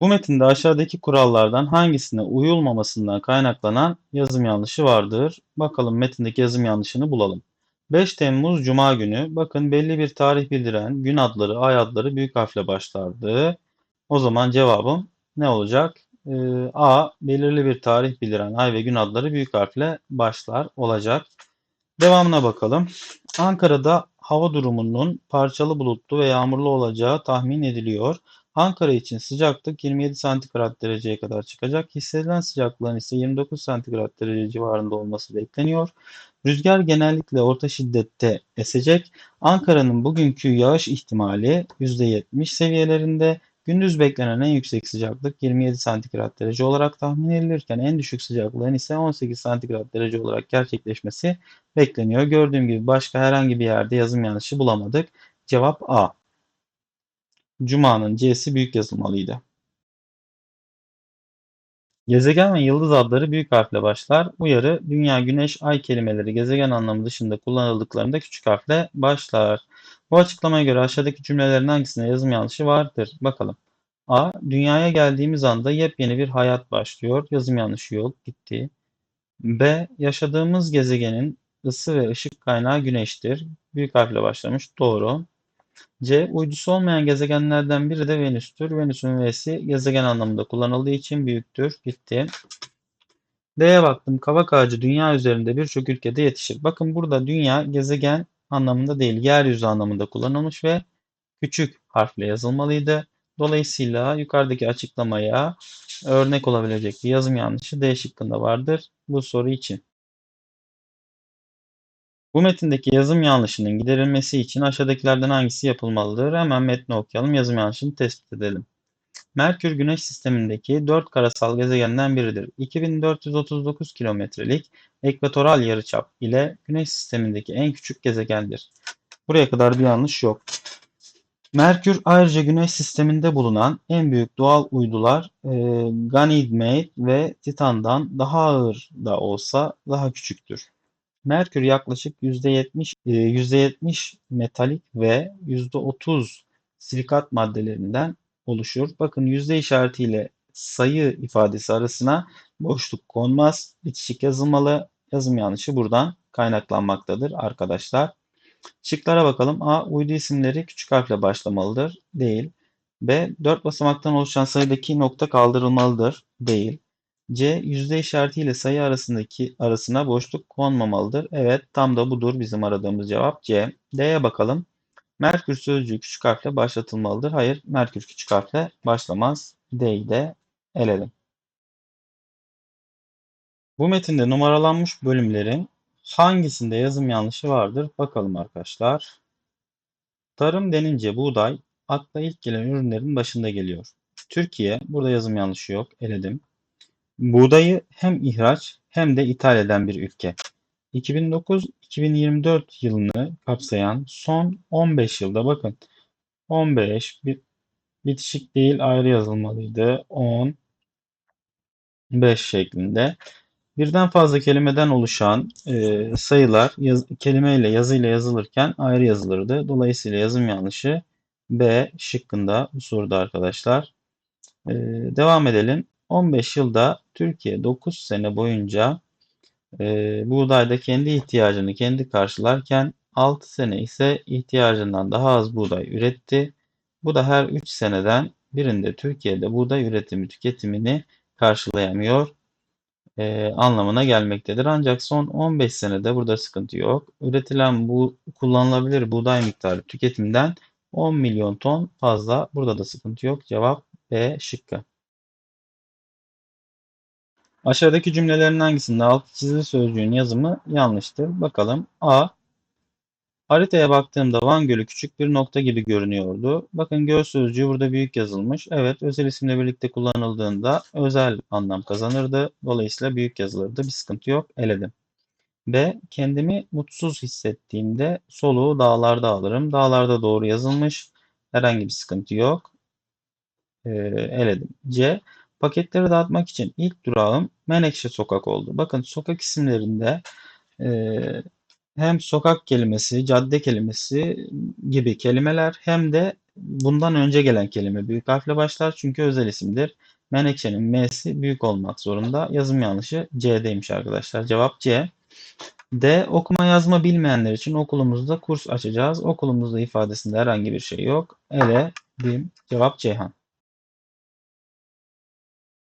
Bu metinde aşağıdaki kurallardan hangisine uyulmamasından kaynaklanan yazım yanlışı vardır? Bakalım metindeki yazım yanlışını bulalım. 5 Temmuz Cuma günü. Bakın belli bir tarih bildiren gün adları, ay adları büyük harfle başlardı. O zaman cevabım ne olacak? Ee, A. Belirli bir tarih bildiren ay ve gün adları büyük harfle başlar olacak. Devamına bakalım. Ankara'da hava durumunun parçalı bulutlu ve yağmurlu olacağı tahmin ediliyor. Ankara için sıcaklık 27 santigrat dereceye kadar çıkacak. Hissedilen sıcaklığın ise 29 santigrat derece civarında olması bekleniyor. Rüzgar genellikle orta şiddette esecek. Ankara'nın bugünkü yağış ihtimali %70 seviyelerinde. Gündüz beklenen en yüksek sıcaklık 27 santigrat derece olarak tahmin edilirken en düşük sıcaklığın ise 18 santigrat derece olarak gerçekleşmesi bekleniyor. Gördüğüm gibi başka herhangi bir yerde yazım yanlışı bulamadık. Cevap A. Cuma'nın C'si büyük yazılmalıydı. Gezegen ve yıldız adları büyük harfle başlar. Uyarı, dünya, güneş, ay kelimeleri gezegen anlamı dışında kullanıldıklarında küçük harfle başlar. Bu açıklamaya göre aşağıdaki cümlelerin hangisinde yazım yanlışı vardır? Bakalım. A. Dünyaya geldiğimiz anda yepyeni bir hayat başlıyor. Yazım yanlışı yok. Gitti. B. Yaşadığımız gezegenin ısı ve ışık kaynağı güneştir. Büyük harfle başlamış. Doğru. C. Uydusu olmayan gezegenlerden biri de Venüs'tür. Venüs'ün V'si gezegen anlamında kullanıldığı için büyüktür. Gitti. D'ye baktım. Kavak ağacı dünya üzerinde birçok ülkede yetişir. Bakın burada dünya gezegen anlamında değil, yeryüzü anlamında kullanılmış ve küçük harfle yazılmalıydı. Dolayısıyla yukarıdaki açıklamaya örnek olabilecek bir yazım yanlışı D şıkkında vardır bu soru için. Bu metindeki yazım yanlışının giderilmesi için aşağıdakilerden hangisi yapılmalıdır? Hemen metni okuyalım, yazım yanlışını tespit edelim. Merkür Güneş sistemindeki dört karasal gezegenden biridir. 2439 kilometrelik ekvatoral yarıçap ile Güneş sistemindeki en küçük gezegendir. Buraya kadar bir yanlış yok. Merkür ayrıca Güneş sisteminde bulunan en büyük doğal uydular e, Ganymede ve Titan'dan daha ağır da olsa daha küçüktür. Merkür yaklaşık %70 %70 e, metalik ve %30 silikat maddelerinden oluşur. Bakın yüzde işaretiyle sayı ifadesi arasına boşluk konmaz. Bitişik yazılmalı. Yazım yanlışı buradan kaynaklanmaktadır arkadaşlar. Şıklara bakalım. A. Uydu isimleri küçük harfle başlamalıdır. Değil. B. 4 basamaktan oluşan sayıdaki nokta kaldırılmalıdır. Değil. C. Yüzde işaretiyle sayı arasındaki arasına boşluk konmamalıdır. Evet tam da budur bizim aradığımız cevap C. D'ye bakalım. Merkür sözcüğü küçük harfle başlatılmalıdır. Hayır, Merkür küçük harfle başlamaz. D'yi de eledim. Bu metinde numaralanmış bölümlerin hangisinde yazım yanlışı vardır? Bakalım arkadaşlar. Tarım denince buğday akla ilk gelen ürünlerin başında geliyor. Türkiye, burada yazım yanlışı yok, eledim. Buğdayı hem ihraç hem de ithal eden bir ülke. 2009-2024 yılını kapsayan son 15 yılda bakın 15 bir bitişik değil ayrı yazılmalıydı. 10 5 şeklinde. Birden fazla kelimeden oluşan e, sayılar yaz, kelimeyle yazıyla yazılırken ayrı yazılırdı. Dolayısıyla yazım yanlışı B şıkkında bu soruda arkadaşlar. E, devam edelim. 15 yılda Türkiye 9 sene boyunca e, buğdayda kendi ihtiyacını kendi karşılarken 6 sene ise ihtiyacından daha az buğday üretti. Bu da her 3 seneden birinde Türkiye'de buğday üretimi tüketimini karşılayamıyor e, anlamına gelmektedir. Ancak son 15 senede burada sıkıntı yok. Üretilen bu kullanılabilir buğday miktarı tüketimden 10 milyon ton fazla. Burada da sıkıntı yok. Cevap B şıkkı. Aşağıdaki cümlelerin hangisinde alt çizili sözcüğün yazımı yanlıştır? Bakalım. A. Haritaya baktığımda Van Gölü küçük bir nokta gibi görünüyordu. Bakın göl sözcüğü burada büyük yazılmış. Evet özel isimle birlikte kullanıldığında özel anlam kazanırdı. Dolayısıyla büyük yazılırdı. Bir sıkıntı yok. Eledim. B. Kendimi mutsuz hissettiğimde soluğu dağlarda alırım. Dağlarda doğru yazılmış. Herhangi bir sıkıntı yok. Ee, eledim. C. Paketleri dağıtmak için ilk durağım Menekşe Sokak oldu. Bakın sokak isimlerinde e, hem sokak kelimesi, cadde kelimesi gibi kelimeler hem de bundan önce gelen kelime büyük harfle başlar çünkü özel isimdir. Menekşe'nin M'si büyük olmak zorunda. Yazım yanlışı C'deymiş arkadaşlar. Cevap C. D. Okuma yazma bilmeyenler için okulumuzda kurs açacağız. Okulumuzda ifadesinde herhangi bir şey yok. Ele, Bim. Cevap Ceyhan.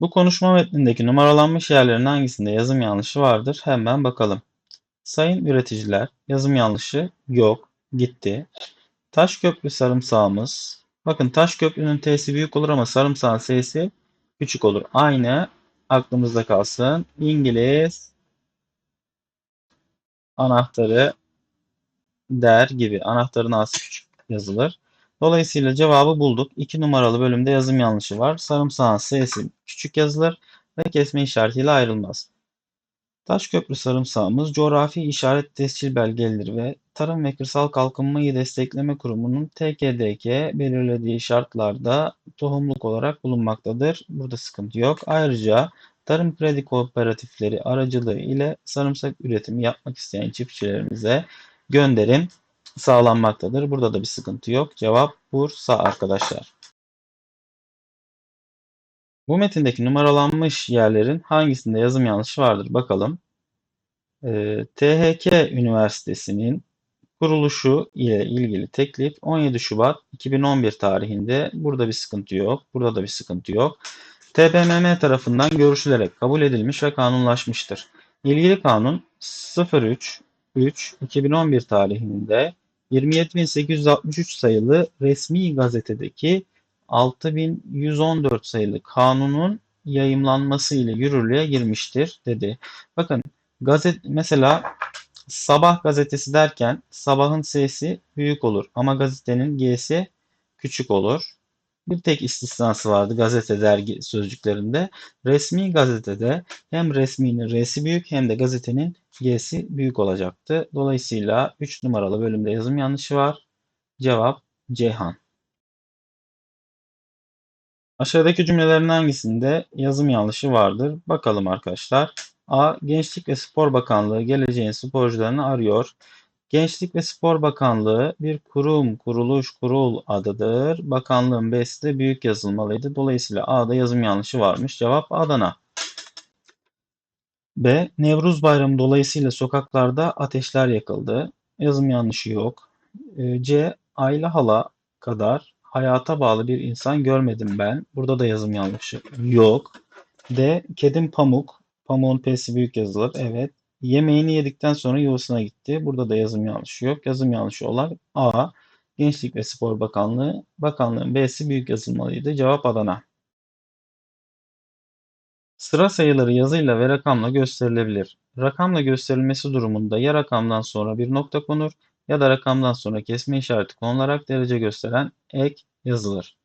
Bu konuşma metnindeki numaralanmış yerlerin hangisinde yazım yanlışı vardır? Hemen bakalım. Sayın üreticiler, yazım yanlışı yok, gitti. Taşköprü sarımsağımız. Bakın Taşköprü'nün T'si büyük olur ama sarımsağın S'si küçük olur. Aynı aklımızda kalsın. İngiliz anahtarı der gibi. Anahtarın A'sı küçük yazılır. Dolayısıyla cevabı bulduk. 2 numaralı bölümde yazım yanlışı var. Sarımsağın S'si küçük yazılır ve kesme işaretiyle ayrılmaz. Taşköprü sarımsağımız coğrafi işaret tescil belgelidir ve Tarım ve Kırsal Kalkınmayı Destekleme Kurumu'nun TKDK belirlediği şartlarda tohumluk olarak bulunmaktadır. Burada sıkıntı yok. Ayrıca tarım kredi kooperatifleri aracılığı ile sarımsak üretimi yapmak isteyen çiftçilerimize gönderim sağlanmaktadır. Burada da bir sıkıntı yok. Cevap Bursa arkadaşlar. Bu metindeki numaralanmış yerlerin hangisinde yazım yanlışı vardır? Bakalım. Ee, THK Üniversitesi'nin kuruluşu ile ilgili teklif 17 Şubat 2011 tarihinde. Burada bir sıkıntı yok. Burada da bir sıkıntı yok. TBMM tarafından görüşülerek kabul edilmiş ve kanunlaşmıştır. İlgili kanun 03 3 2011 tarihinde 27863 sayılı resmi gazetedeki 6114 sayılı kanunun yayımlanması ile yürürlüğe girmiştir dedi. Bakın gazet mesela sabah gazetesi derken sabahın sesi büyük olur ama gazetenin G'si küçük olur. Bir tek istisnası vardı gazete dergi sözcüklerinde. Resmi gazetede hem resminin R'si büyük hem de gazetenin G'si büyük olacaktı. Dolayısıyla 3 numaralı bölümde yazım yanlışı var. Cevap Ceyhan. Aşağıdaki cümlelerin hangisinde yazım yanlışı vardır? Bakalım arkadaşlar. A. Gençlik ve Spor Bakanlığı geleceğin sporcularını arıyor. Gençlik ve Spor Bakanlığı bir kurum, kuruluş, kurul adıdır. Bakanlığın B'si de büyük yazılmalıydı. Dolayısıyla A'da yazım yanlışı varmış. Cevap Adana. B. Nevruz Bayramı dolayısıyla sokaklarda ateşler yakıldı. Yazım yanlışı yok. E, C. Ayla hala kadar hayata bağlı bir insan görmedim ben. Burada da yazım yanlışı yok. D. Kedim Pamuk. Pamuğun P'si büyük yazılır. Evet. Yemeğini yedikten sonra yuvasına gitti. Burada da yazım yanlışı yok. Yazım yanlışı olan A. Gençlik ve Spor Bakanlığı. Bakanlığın B'si büyük yazılmalıydı. Cevap Adana. Sıra sayıları yazıyla ve rakamla gösterilebilir. Rakamla gösterilmesi durumunda ya rakamdan sonra bir nokta konur ya da rakamdan sonra kesme işareti konularak derece gösteren ek yazılır.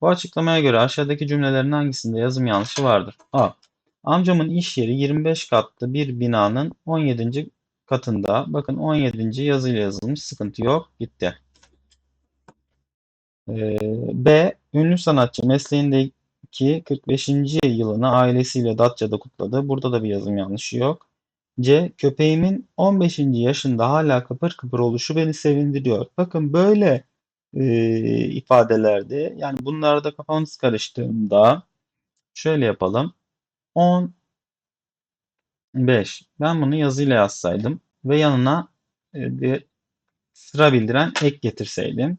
Bu açıklamaya göre aşağıdaki cümlelerin hangisinde yazım yanlışı vardır? A. Amcamın iş yeri 25 katlı bir binanın 17. katında. Bakın 17. yazıyla yazılmış. Sıkıntı yok. Gitti. Ee, B. Ünlü sanatçı mesleğindeki 45. yılını ailesiyle Datça'da kutladı. Burada da bir yazım yanlışı yok. C. Köpeğimin 15. yaşında hala kıpır kıpır oluşu beni sevindiriyor. Bakın böyle e, ifadelerde yani bunlarda kafanız karıştığında şöyle yapalım. 10 5. Ben bunu yazıyla yazsaydım ve yanına e, bir sıra bildiren ek getirseydim.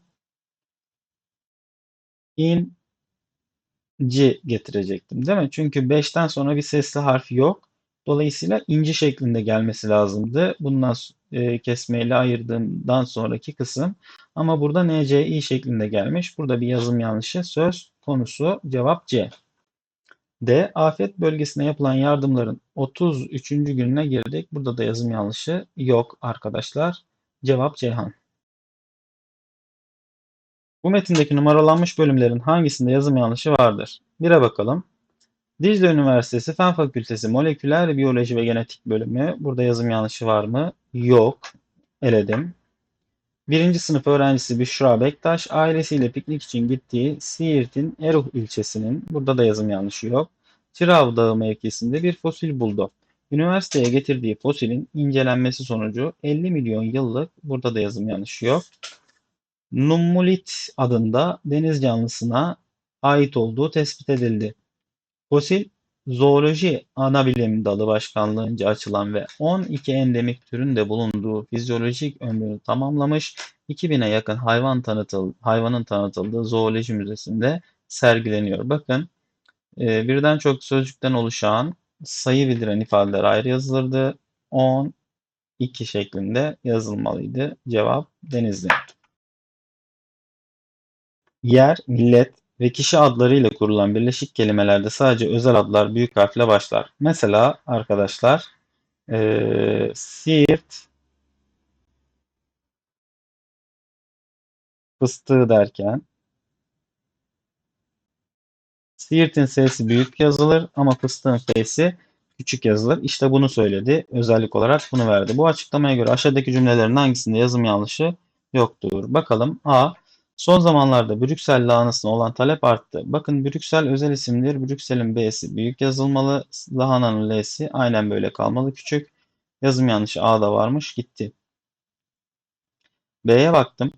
in ci getirecektim değil mi? Çünkü 5'ten sonra bir sesli harf yok. Dolayısıyla inci şeklinde gelmesi lazımdı. Bundan e, kesmeyle ayırdığımdan sonraki kısım. Ama burada NCI şeklinde gelmiş. Burada bir yazım yanlışı. Söz konusu cevap C. D. Afet bölgesine yapılan yardımların 33. gününe girdik. Burada da yazım yanlışı yok arkadaşlar. Cevap Ceyhan. Bu metindeki numaralanmış bölümlerin hangisinde yazım yanlışı vardır? Bire bakalım. Dicle Üniversitesi Fen Fakültesi Moleküler Biyoloji ve Genetik Bölümü. Burada yazım yanlışı var mı? Yok. Eledim. Birinci sınıf öğrencisi Büşra Bektaş ailesiyle piknik için gittiği Siirt'in Eruh ilçesinin, burada da yazım yanlışı yok, Çırav Dağı mevkisinde bir fosil buldu. Üniversiteye getirdiği fosilin incelenmesi sonucu 50 milyon yıllık, burada da yazım yanlışı yok, Nummulit adında deniz canlısına ait olduğu tespit edildi. Fosil zooloji anabilim dalı başkanlığınca açılan ve 12 endemik türün de bulunduğu fizyolojik ömrünü tamamlamış 2000'e yakın hayvan tanıtıl, hayvanın tanıtıldığı zooloji müzesinde sergileniyor. Bakın e, birden çok sözcükten oluşan sayı bildiren ifadeler ayrı yazılırdı. 10, 2 şeklinde yazılmalıydı. Cevap Denizli. Yer, millet ve kişi adlarıyla kurulan birleşik kelimelerde sadece özel adlar büyük harfle başlar. Mesela arkadaşlar e, Siirt fıstığı derken Siirt'in sesi büyük yazılır ama fıstığın f'si küçük yazılır. İşte bunu söyledi. Özellik olarak bunu verdi. Bu açıklamaya göre aşağıdaki cümlelerin hangisinde yazım yanlışı yoktur? Bakalım. A. Son zamanlarda Brüksel lahanasına olan talep arttı. Bakın Brüksel özel isimdir. Brüksel'in B'si büyük yazılmalı. Lahananın L'si aynen böyle kalmalı küçük. Yazım yanlışı A'da varmış gitti. B'ye baktım.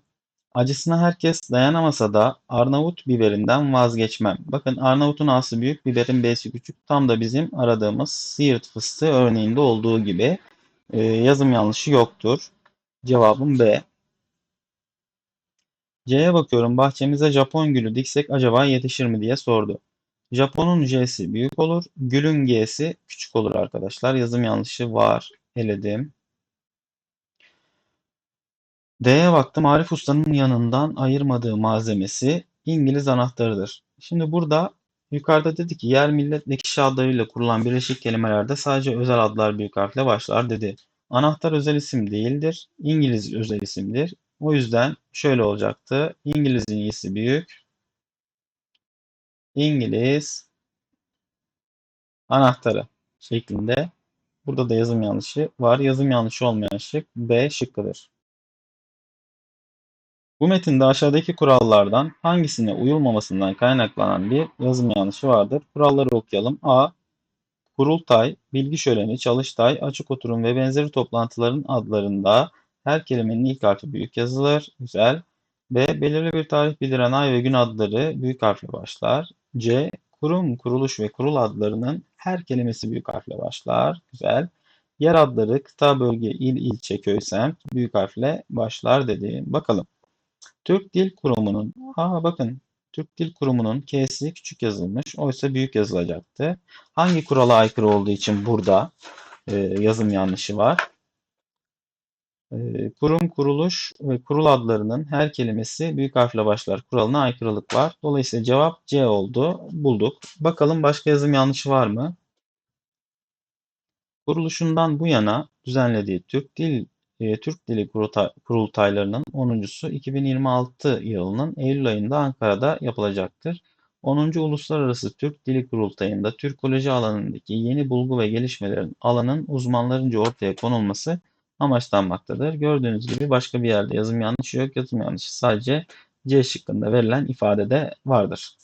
Acısına herkes dayanamasa da Arnavut biberinden vazgeçmem. Bakın Arnavut'un A'sı büyük, biberin B'si küçük. Tam da bizim aradığımız Siirt fıstığı örneğinde olduğu gibi e, yazım yanlışı yoktur. Cevabım B. C'ye bakıyorum. Bahçemize Japon gülü diksek acaba yetişir mi diye sordu. Japon'un J'si büyük olur. Gül'ün G'si küçük olur arkadaşlar. Yazım yanlışı var. Eledim. D'ye baktım. Arif Usta'nın yanından ayırmadığı malzemesi İngiliz anahtarıdır. Şimdi burada yukarıda dedi ki yer millet ve kişi adlarıyla kurulan birleşik kelimelerde sadece özel adlar büyük harfle başlar dedi. Anahtar özel isim değildir. İngiliz özel isimdir. O yüzden şöyle olacaktı. İngiliz'in iyisi büyük. İngiliz anahtarı şeklinde. Burada da yazım yanlışı var. Yazım yanlışı olmayan şık B şıkkıdır. Bu metinde aşağıdaki kurallardan hangisine uyulmamasından kaynaklanan bir yazım yanlışı vardır? Kuralları okuyalım. A. Kurultay, bilgi şöleni, çalıştay, açık oturum ve benzeri toplantıların adlarında her kelimenin ilk harfi büyük yazılır. Güzel. B. Belirli bir tarih bildiren ay ve gün adları büyük harfle başlar. C. Kurum, kuruluş ve kurul adlarının her kelimesi büyük harfle başlar. Güzel. Yer adları, kıta, bölge, il, ilçe, köy, semt büyük harfle başlar dedi. Bakalım. Türk Dil Kurumu'nun, aa bakın Türk Dil Kurumu'nun K'si küçük yazılmış. Oysa büyük yazılacaktı. Hangi kurala aykırı olduğu için burada e, yazım yanlışı var? E, kurum, kuruluş ve kurul adlarının her kelimesi büyük harfle başlar. Kuralına aykırılık var. Dolayısıyla cevap C oldu. Bulduk. Bakalım başka yazım yanlışı var mı? Kuruluşundan bu yana düzenlediği Türk Dil e, Türk Dili Kurultaylarının 10.sü 2026 yılının Eylül ayında Ankara'da yapılacaktır. 10. Uluslararası Türk Dili Kurultayı'nda Türkoloji alanındaki yeni bulgu ve gelişmelerin alanın uzmanlarınca ortaya konulması amaçlanmaktadır. Gördüğünüz gibi başka bir yerde yazım yanlışı yok. Yazım yanlışı sadece C şıkkında verilen ifadede vardır.